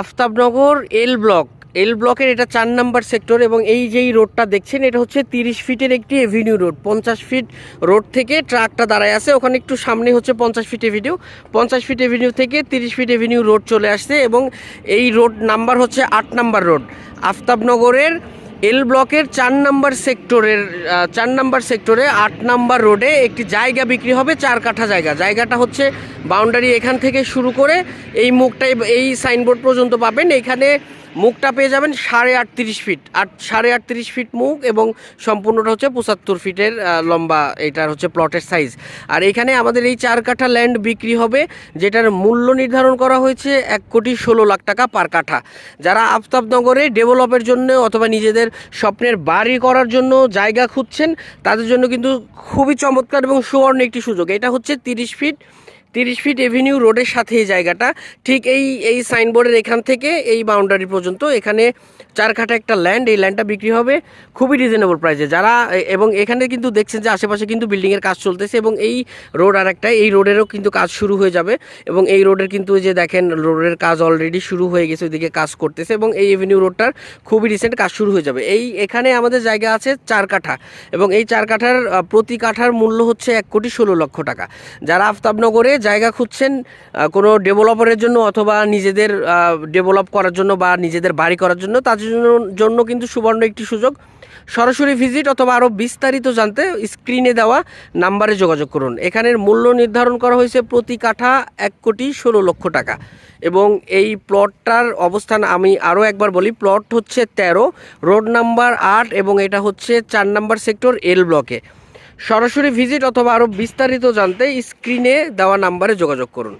Aftabnagar L block. এল ব্লকের এটা চার নাম্বার সেক্টর এবং এই যেই রোডটা দেখছেন, এটা হচ্ছে তিরিশ ফিটের একটি এভিনিউ রোড। পঞ্চাশ ফিট রোড থেকে ট্রাকটা দাঁড়ায় আছে, ওখানে একটু সামনে হচ্ছে পঞ্চাশ ফিট এভিনিউ। পঞ্চাশ ফিট এভিনিউ থেকে তিরিশ ফিট এভিনিউ রোড চলে আসছে এবং এই রোড নাম্বার হচ্ছে আট নাম্বার রোড। আফতাবনগরের এল ব্লকের চার নাম্বার সেক্টরের চার নাম্বার সেক্টরে আট নাম্বার রোডে একটি জায়গা বিক্রি হবে, চার কাঠা জায়গা। জায়গাটা হচ্ছে বাউন্ডারি এখান থেকে শুরু করে এই মুখটাই এই সাইনবোর্ড পর্যন্ত পাবেন। এখানে মুখটা পেয়ে যাবেন সাড়ে আটত্রিশ ফিট। আট, সাড়ে আটত্রিশ ফিট মুখ এবং সম্পূর্ণটা হচ্ছে পঁচাত্তর ফিটের লম্বা এটার হচ্ছে প্লটের সাইজ আর এখানে আমাদের এই চার কাঠা ল্যান্ড বিক্রি হবে, যেটার মূল্য নির্ধারণ করা হয়েছে এক কোটি ষোলো লাখ টাকা পার কাঠা। যারা আফতাবনগরে ডেভেলপের জন্য অথবা নিজেদের স্বপ্নের বাড়ি করার জন্য জায়গা খুঁজছেন, তাদের জন্য কিন্তু খুবই চমৎকার এবং সুবর্ণ একটি সুযোগ। এটা হচ্ছে তিরিশ ফিট তিরিশ ফিট এভিনিউ রোডের সাথে এই জায়গাটা। ঠিক এই এই সাইনবোর্ডের এখান থেকে এই বাউন্ডারি পর্যন্ত এখানে চার কাঠা একটা ল্যান্ড এই ল্যান্ডটা বিক্রি হবে খুবই রিজনেবল প্রাইসে যারা এবং এখানে কিন্তু দেখছেন যে আশেপাশে কিন্তু বিল্ডিংয়ের কাজ চলতেছে এবং এই রোড আর একটা, এই রোডেরও কিন্তু কাজ শুরু হয়ে যাবে এবং এই রোডের কিন্তু যে দেখেন রোডের কাজ অলরেডি শুরু হয়ে গেছে, ওইদিকে কাজ করতেছে এবং এই এভিনিউ রোডটার খুবই রিসেন্ট কাজ শুরু হয়ে যাবে। এই, এখানে আমাদের জায়গা আছে চার কাঠা এবং এই চার কাঠার প্রতি কাঠার মূল্য হচ্ছে এক কোটি ষোলো লক্ষ টাকা। যারা আফতাবনগরে জায়গা খুঁজছেন কোনো ডেভেলপারের জন্য অথবা নিজেদের ডেভেলপ করার জন্য বা নিজেদের বাড়ি করার জন্য তাদের জন্য- কিন্তু সুবর্ণ একটি সুযোগ। সরাসরি ভিজিট অথবা আরও বিস্তারিত জানতে স্ক্রিনে দেওয়া নাম্বারে যোগাযোগ করুন। এখানের মূল্য নির্ধারণ করা হয়েছে প্রতি কাঠা এক কোটি ষোলো লক্ষ টাকা। এবং এই প্লটটার অবস্থান আমি আরও একবার বলি প্লট হচ্ছে তেরো রোড নাম্বার আট এবং এটা হচ্ছে চার নাম্বার সেক্টর এল ব্লকে সরাসরি ভিজিট অথবা আরও বিস্তারিত জানতে স্ক্রিনে দেওয়া নাম্বারে যোগাযোগ করুন।